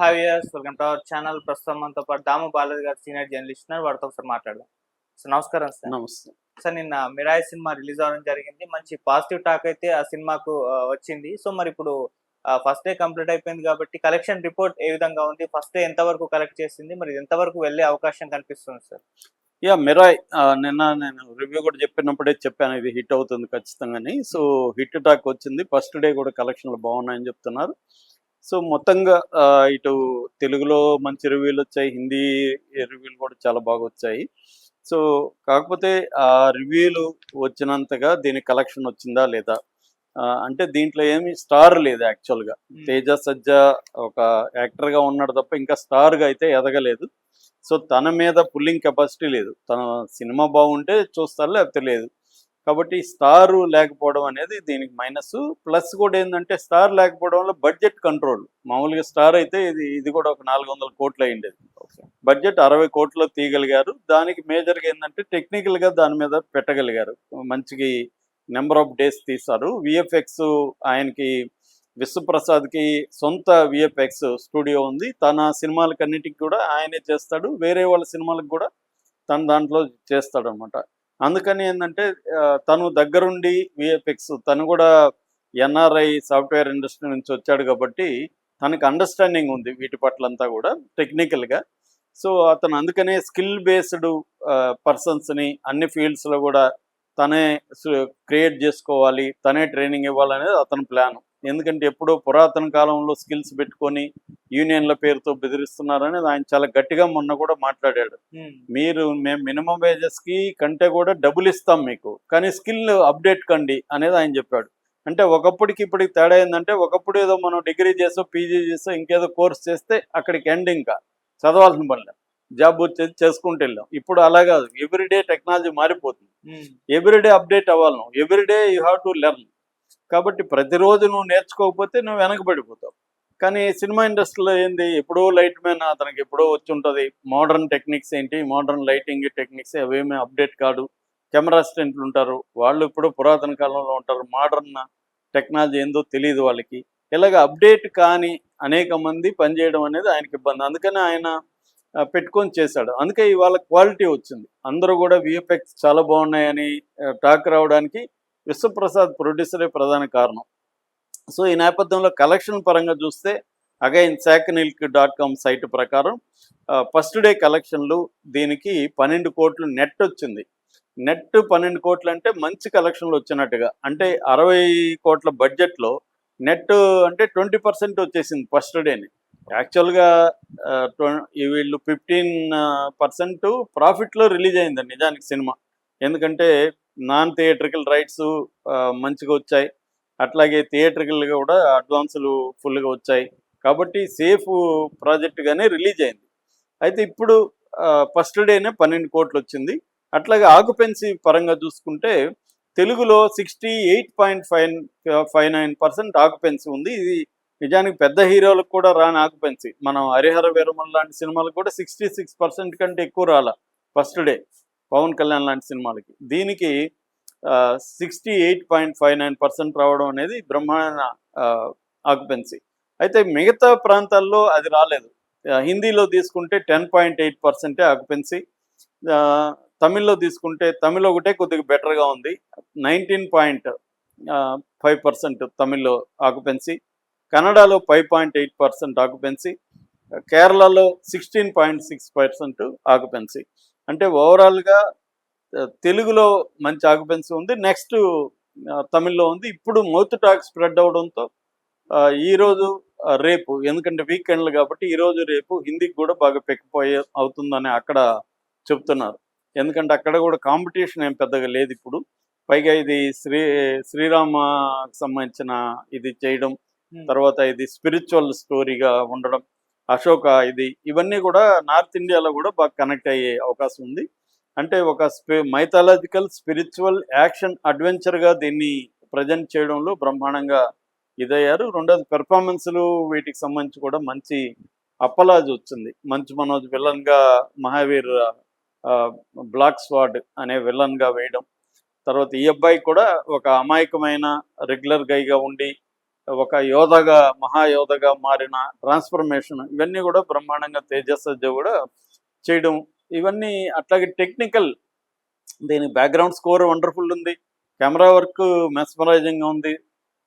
Hi years welcome to our channel ప్రస్తుతం మనతో పాటు దాము బాలాజీ గారు సీనియర్ జర్నలిస్ట్ ఉన్నారు. వారితో ఒకసారి మాట్లాడదాం. సో నమస్కారం సార్ నమస్తే. సార్ నిన్న మిరాయి సినిమా రిలీజ్ అవ్వడం జరిగింది. మంచి పాజిటివ్ టాక్ అయితే ఆ సినిమాకు వచ్చింది. సో మరి ఇప్పుడు ఫస్ట్ డే కంప్లీట్ అయిపోయింది కాబట్టి కలెక్షన్ రిపోర్ట్ ఏ విధంగా ఉంది? ఫస్ట్ డే ఎంత వరకు కలెక్ట్ చేసింది? మరి ఎంతవరకు వెళ్ళే అవకాశం కనిపిస్తుంది సార్ యా మిరాయ్ నిన్న నేను రివ్యూ కూడా చెప్పినప్పుడే చెప్పాను. ఇది హిట్ అవుతుంది ఖచ్చితంగాని. సో హిట్ టాక్ వచ్చింది. ఫస్ట్ డే కూడా కలెక్షన్లు బాగున్నాయని చెప్తున్నారు. సో మొత్తంగా ఇటు తెలుగులో మంచి రివ్యూలు వచ్చాయి హిందీ రివ్యూలు కూడా చాలా బాగా వచ్చాయి. సో కాకపోతే ఆ రివ్యూలు వచ్చినంతగా దీని కలెక్షన్ వచ్చిందా లేదా? అంటే దీంట్లో ఏమి స్టార్ లేదు యాక్చువల్గా. తేజ సజ్జ ఒక యాక్టర్గా ఉన్నాడు తప్ప ఇంకా స్టార్గా అయితే ఎదగలేదు. సో తన మీద పుల్లింగ్ కెపాసిటీ లేదు. తన సినిమా బాగుంటే చూస్తారు లేకపోతే లేదు. కాబట్టి స్టార్ లేకపోవడం అనేది దీనికి మైనస్. ప్లస్ కూడా ఏంటంటే స్టార్ లేకపోవడం వల్ల బడ్జెట్ కంట్రోల్. మామూలుగా స్టార్ అయితే ఇది ఇది కూడా ఒక నాలుగు వందల కోట్లు అయిండేది. బడ్జెట్ అరవై కోట్లు తీయగలిగారు. దానికి మేజర్గా ఏంటంటే టెక్నికల్గా దాని మీద పెట్టగలిగారు. మంచికి నెంబర్ ఆఫ్ డేస్ తీశారు. విఎఫ్ఎక్స్ ఆయనకి విశ్వప్రసాద్కి సొంత విఎఫ్ఎక్స్ స్టూడియో ఉంది. తన సినిమాలకన్నిటికి కూడా ఆయనే చేస్తాడు. వేరే వాళ్ళ సినిమాలకు కూడా తన దాంట్లో చేస్తాడు అనమాట అందుకని ఏంటంటే తను దగ్గరుండి విఎఫ్ఎక్స్ తను కూడా ఎన్ఆర్ఐ సాఫ్ట్వేర్ ఇండస్ట్రీ నుంచి వచ్చాడు కాబట్టి తనకు అండర్స్టాండింగ్ ఉంది వీటి పట్లంతా కూడా టెక్నికల్గా సో అతను అందుకనే స్కిల్ బేస్డ్ పర్సన్స్ని అన్ని ఫీల్డ్స్లో కూడా తనే క్రియేట్ చేసుకోవాలి తనే ట్రైనింగ్ ఇవ్వాలనేది అతని ప్లాన్ ఎందుకంటే ఎప్పుడో పురాతన కాలంలో స్కిల్స్ పెట్టుకొని యూనియన్ల పేరుతో బెదిరిస్తున్నారనేది ఆయన చాలా గట్టిగా మొన్న కూడా మాట్లాడాడు. మీరు మేము మినిమం వేజెస్కి కంటే కూడా డబ్బులు ఇస్తాం మీకు. కానీ స్కిల్ అప్డేట్ కండి అనేది ఆయన చెప్పాడు. అంటే ఒకప్పటికి ఇప్పటికి తేడా ఏంటంటే ఒకప్పుడు ఏదో మనం డిగ్రీ చేసో పీజీ చేసో ఇంకేదో కోర్స్ చేస్తే అక్కడికి ఎండ్ ఇంకా. చదవాల్సిన పనిలే జాబ్ వచ్చేది చేసుకుంటూ వెళ్ళాం. ఇప్పుడు అలా కాదు. ఎవ్రీడే టెక్నాలజీ మారిపోతుంది. ఎవ్రీడే అప్డేట్ అవ్వాలి. Everyday you have to learn. కాబట్టి ప్రతిరోజు నువ్వు నేర్చుకోకపోతే నువ్వు వెనకబడిపోతావు. కానీ సినిమా ఇండస్ట్రీలో ఏంది? ఎప్పుడో లైట్ మ్యాన్ అతనికి ఎప్పుడో వచ్చి ఉంటుంది. మోడర్న్ టెక్నిక్స్ ఏంటి? మోడర్న్ లైటింగ్ టెక్నిక్స్ అవేమీ అప్డేట్ కాదు. కెమెరా అసిస్టెంట్లు ఉంటారు. వాళ్ళు ఇప్పుడు పురాతన కాలంలో ఉంటారు. మోడర్న్ టెక్నాలజీ ఏందో తెలియదు వాళ్ళకి. ఇలాగ అప్డేట్ కాని అనేక మంది పనిచేయడం అనేది ఆయనకి ఇబ్బంది. అందుకని ఆయన పెట్టుకొని చేశాడు. అందుకే ఇవాళ క్వాలిటీ వచ్చింది. అందరూ కూడా విఎఫ్ఎక్స్ చాలా బాగున్నాయని టాక్ రావడానికి విశ్వప్రసాద్ ప్రొడ్యూసరే ప్రధాన కారణం. సో ఈ నేపథ్యంలో కలెక్షన్ పరంగా చూస్తే again Sacnilk dot com site ప్రకారం ఫస్ట్ డే కలెక్షన్లు దీనికి పన్నెండు కోట్లు నెట్ వచ్చింది. నెట్ పన్నెండు కోట్లు అంటే మంచి కలెక్షన్లు వచ్చినట్టుగా. అంటే అరవై కోట్ల బడ్జెట్లో నెట్ అంటే ట్వంటీ పర్సెంట్ వచ్చేసింది ఫస్ట్ డేని యాక్చువల్గా వీళ్ళు ఫిఫ్టీన్ పర్సెంట్ ప్రాఫిట్లో రిలీజ్ అయింది నిజానికి సినిమా. ఎందుకంటే నాన్ థియేట్రికల్ రైట్స్ మంచిగా వచ్చాయి. అట్లాగే థియేట్రికల్ కూడా అడ్వాన్సులు ఫుల్గా వచ్చాయి. కాబట్టి సేఫ్ ప్రాజెక్ట్గానే రిలీజ్ అయింది. అయితే ఇప్పుడు ఫస్ట్ డేనే పన్నెండు కోట్లు వచ్చింది. అట్లాగే ఆక్యుపెన్సీ పరంగా చూసుకుంటే తెలుగులో sixty eight point five five nine percent occupancy ఉంది. ఇది నిజానికి పెద్ద హీరోలకు కూడా రాని ఆక్యుపెన్సీ. మనం హరిహర వీరమల్ లాంటి సినిమాలకు కూడా సిక్స్టీ సిక్స్ పర్సెంట్ కంటే ఎక్కువ రాల ఫస్ట్ డే. పవన్ కళ్యాణ్ లాంటి సినిమాలకి. దీనికి sixty eight point five nine percent రావడం అనేది బ్రహ్మాండ ఆక్యుపెన్సీ అయితే మిగతా ప్రాంతాల్లో అది రాలేదు. హిందీలో తీసుకుంటే టెన్ పాయింట్ ఎయిట్ పర్సెంటే ఆక్యుపెన్సీ తమిళ్ళో తీసుకుంటే తమిళ్ ఒకటే కొద్దిగా బెటర్గా ఉంది. నైన్టీన్ పాయింట్ ఫైవ్ పర్సెంట్ తమిళ్ళో ఆక్యుపెన్సీ కన్నడలో five point eight percent occupancy కేరళలో sixteen point six percent occupancy అంటే ఓవరాల్గా తెలుగులో మంచి ఆక్యుపెన్సీ ఉంది. నెక్స్ట్ తమిళ్ళో ఉంది. ఇప్పుడు మౌత్ టాక్ స్ప్రెడ్ అవడంతో ఈరోజు రేపు ఎందుకంటే వీకెండ్లు కాబట్టి ఈరోజు రేపు హిందీకి కూడా బాగా పెక్కిపోయే అవుతుందని అక్కడ చెప్తున్నారు. ఎందుకంటే అక్కడ కూడా కాంపిటీషన్ ఏం పెద్దగా లేదు ఇప్పుడు. పైగా ఇది శ్రీ శ్రీరామ సంబంధించిన ఇది చేయడం తర్వాత ఇది స్పిరిచువల్ స్టోరీగా ఉండడం అశోక ఇది ఇవన్నీ కూడా నార్త్ ఇండియాలో కూడా బాగా కనెక్ట్ అయ్యే అవకాశం ఉంది. అంటే ఒక స్పి మైథాలజికల్ స్పిరిచువల్ యాక్షన్ అడ్వెంచర్గా దీన్ని ప్రజెంట్ చేయడంలో బ్రహ్మాండంగా ఇదయ్యారు. రెండోది పెర్ఫార్మెన్స్లు వీటికి సంబంధించి కూడా మంచి అప్పలాజ్ వచ్చింది. మంచు మనోజ్ విలన్గా మహావీర్ ఆ, బ్లాక్ స్వాడ్ అనే విలన్గా వేయడం. తర్వాత ఈ అబ్బాయి కూడా ఒక అమాయకమైన రెగ్యులర్ గైగా ఉండి ఒక యోధగా మహాయోధగా మారిన ట్రాన్స్ఫర్మేషన్ ఇవన్నీ కూడా బ్రహ్మాండంగా తేజస్సజ్జ కూడా చేయడం. ఇవన్నీ అట్లాగే టెక్నికల్ దీని బ్యాక్గ్రౌండ్ స్కోర్ వండర్ఫుల్ ఉంది. కెమెరా వర్క్ మెస్మరైజింగ్గా ఉంది.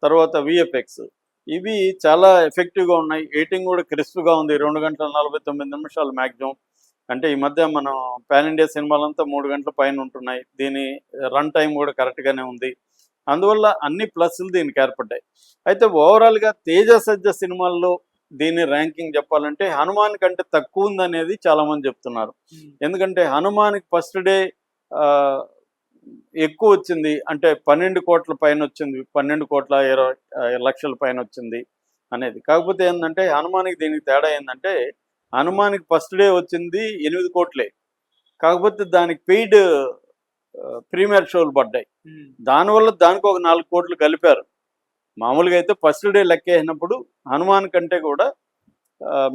తర్వాత విఎఫ్ఎక్స్ ఇవి చాలా ఎఫెక్టివ్గా ఉన్నాయి. ఎయిటింగ్ కూడా క్రిస్ప్గా ఉంది. రెండు గంటల నలభై తొమ్మిది నిమిషాలు మ్యాక్సిమం అంటే ఈ మధ్య మనం పాన్ ఇండియా సినిమాలంతా మూడు గంటల పైన ఉంటున్నాయి. దీని రన్ టైం కూడా కరెక్ట్గానే ఉంది. అందువల్ల అన్ని ప్లస్లు దీనికి ఏర్పడ్డాయి. అయితే ఓవరాల్గా తేజ సజ్జ సినిమాల్లో దీని ర్యాంకింగ్ చెప్పాలంటే హనుమాన్ కంటే తక్కువ ఉందనేది చాలా మంది చెప్తున్నారు ఎందుకంటే హనుమాన్కి ఫస్ట్ డే ఎక్కువ వచ్చింది. అంటే పన్నెండు కోట్ల పైన వచ్చింది. పన్నెండు కోట్ల ఇరవై లక్షల పైన వచ్చింది అనేది. కాకపోతే ఏంటంటే హనుమాన్కి దీనికి తేడా ఏంటంటే హనుమాన్కి ఫస్ట్ డే వచ్చింది ఎనిమిది కోట్లే. కాకపోతే దానికి పెయిడ్ ప్రీమియర్ షోలు పడ్డాయి. దానివల్ల దానికి ఒక నాలుగు కోట్లు కలిపారు. మామూలుగా అయితే ఫస్ట్ డే లెక్క వేసినప్పుడు హనుమాన్ కంటే కూడా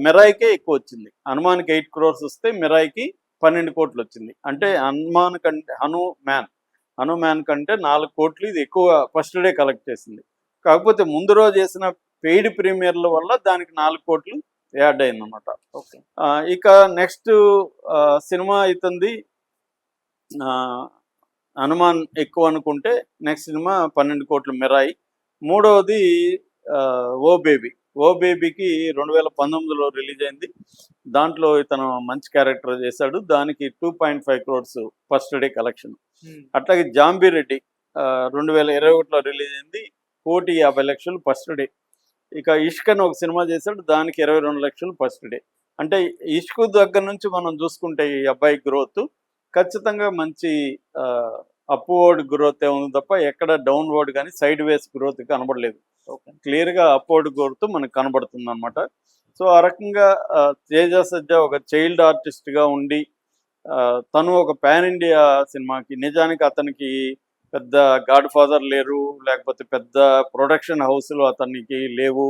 మిరాయికే ఎక్కువ వచ్చింది. హనుమాన్కి ఎయిట్ క్రోర్స్ వస్తే మిరాయికి పన్నెండు కోట్లు వచ్చింది. అంటే హనుమాన్ కంటే హను మ్యాన్ హను మ్యాన్ కంటే నాలుగు కోట్లు ఇది ఎక్కువ ఫస్ట్ డే కలెక్ట్ చేసింది. కాకపోతే ముందు రోజు చేసిన పెయిడ్ ప్రీమియర్ల వల్ల దానికి నాలుగు కోట్లు యాడ్ అయిందన్నమాట. ఓకే. ఇక నెక్స్ట్ సినిమా అవుతుంది హనుమాన్ ఎక్కువ అనుకుంటే నెక్స్ట్ సినిమా పన్నెండు కోట్ల మిరాయి. మూడవది ఓ బేబీ. ఓ బేబీకి రెండు వేల పంతొమ్మిదిలో రిలీజ్ అయింది. దాంట్లో ఇతను మంచి క్యారెక్టర్ చేశాడు. దానికి two point five crores first day collection అట్లాగే జాంబీ రెడ్డి రెండు వేల ఇరవై ఒకటిలో రిలీజ్ అయింది. కోటి యాభై లక్షలు ఫస్ట్ డే ఇక ఇష్క్ అని ఒక సినిమా చేశాడు. దానికి ఇరవై రెండు లక్షలు ఫస్ట్ డే అంటే ఇష్క్ దగ్గర నుంచి మనం చూసుకుంటే ఈ అబ్బాయి గ్రోత్ ఖచ్చితంగా మంచి అప్వర్డ్ గ్రోత్ ఉంది తప్ప ఎక్కడ డౌన్వర్డ్ కానీ సైడ్ వేస్ గ్రోత్ కనబడలేదు క్లియర్గా అప్వర్డ్ గ్రోత్ మనకు కనబడుతుంది అనమాట సో ఆ రకంగా తేజ సజ్జ ఒక చైల్డ్ ఆర్టిస్ట్గా ఉండి తను ఒక పాన్ ఇండియా సినిమాకి నిజానికి అతనికి పెద్ద గాడ్ ఫాదర్ లేరు లేకపోతే పెద్ద ప్రొడక్షన్ హౌస్లు అతనికి లేవు.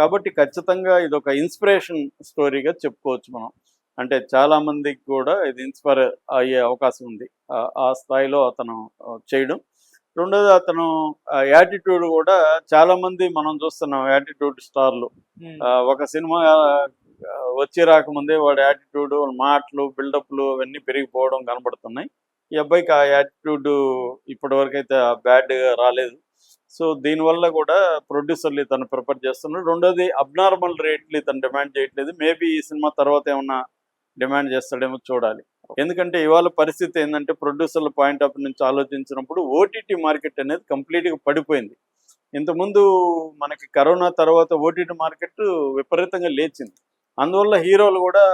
కాబట్టి ఖచ్చితంగా ఇది ఒక ఇన్స్పిరేషన్ స్టోరీగా చెప్పుకోవచ్చు మనం. అంటే చాలా మందికి కూడా ఇది ఇన్స్పైర్ అయ్యే అవకాశం ఉంది. ఆ- స్థాయిలో అతను చేయడం. రెండోది అతను యాటిట్యూడ్ కూడా చాలా మంది మనం చూస్తున్నాం యాటిట్యూడ్ స్టార్లు ఒక సినిమా వచ్చి రాకముందే వాడి యాటిట్యూడ్ మాటలు బిల్డప్లు అవన్నీ పెరిగిపోవడం కనబడుతున్నాయి. ఈ అబ్బాయికి ఆ యాటిట్యూడ్ ఇప్పటి వరకు అయితే బ్యాడ్ రాలేదు. సో దీనివల్ల కూడా ప్రొడ్యూసర్లు ఇతను ప్రిపేర్ చేస్తున్నారు. రెండోది అబ్నార్మల్ రేట్లు ఇతను డిమాండ్ చేయట్లేదు. మేబీ ఈ సినిమా తర్వాత ఏమన్నా డిమాండ్ చేస్తాడేమో చూడాలి. ఎందుకంటే ఇవాళ పరిస్థితి ఏంటంటే ప్రొడ్యూసర్ల పాయింట్ ఆఫ్ నుంచి ఆలోచించినప్పుడు ఓటీటీ మార్కెట్ అనేది కంప్లీట్గా పడిపోయింది. ఇంతకుముందు మనకి కరోనా తర్వాత ఓటీటీ మార్కెట్ విపరీతంగా లేచింది. అందువల్ల హీరోలు కూడా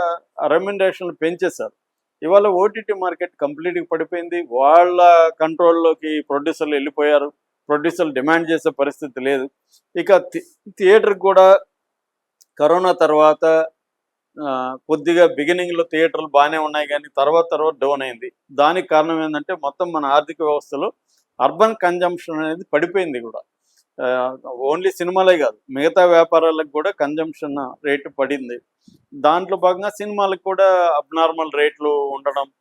రెమ్యునరేషన్లు పెంచేశారు. ఇవాళ ఓటీటీ మార్కెట్ కంప్లీట్గా పడిపోయింది. వాళ్ళ కంట్రోల్లోకి ప్రొడ్యూసర్లు వెళ్ళిపోయారు. ప్రొడ్యూసర్లు డిమాండ్ చేసే పరిస్థితి లేదు. ఇక థియేటర్ కూడా కరోనా తర్వాత కొద్దిగా బిగినింగ్లో థియేటర్లు బాగానే ఉన్నాయి కానీ తర్వాత తర్వాత డౌన్ అయింది. దానికి కారణం ఏంటంటే మొత్తం మన ఆర్థిక వ్యవస్థలో అర్బన్ కన్జంప్షన్ అనేది పడిపోయింది కూడా. ఓన్లీ సినిమాలే కాదు మిగతా వ్యాపారాలకు కూడా కన్జంప్షన్ రేటు పడింది. దాంట్లో భాగంగా సినిమాలకు కూడా అబ్నార్మల్ రేట్లు ఉండడం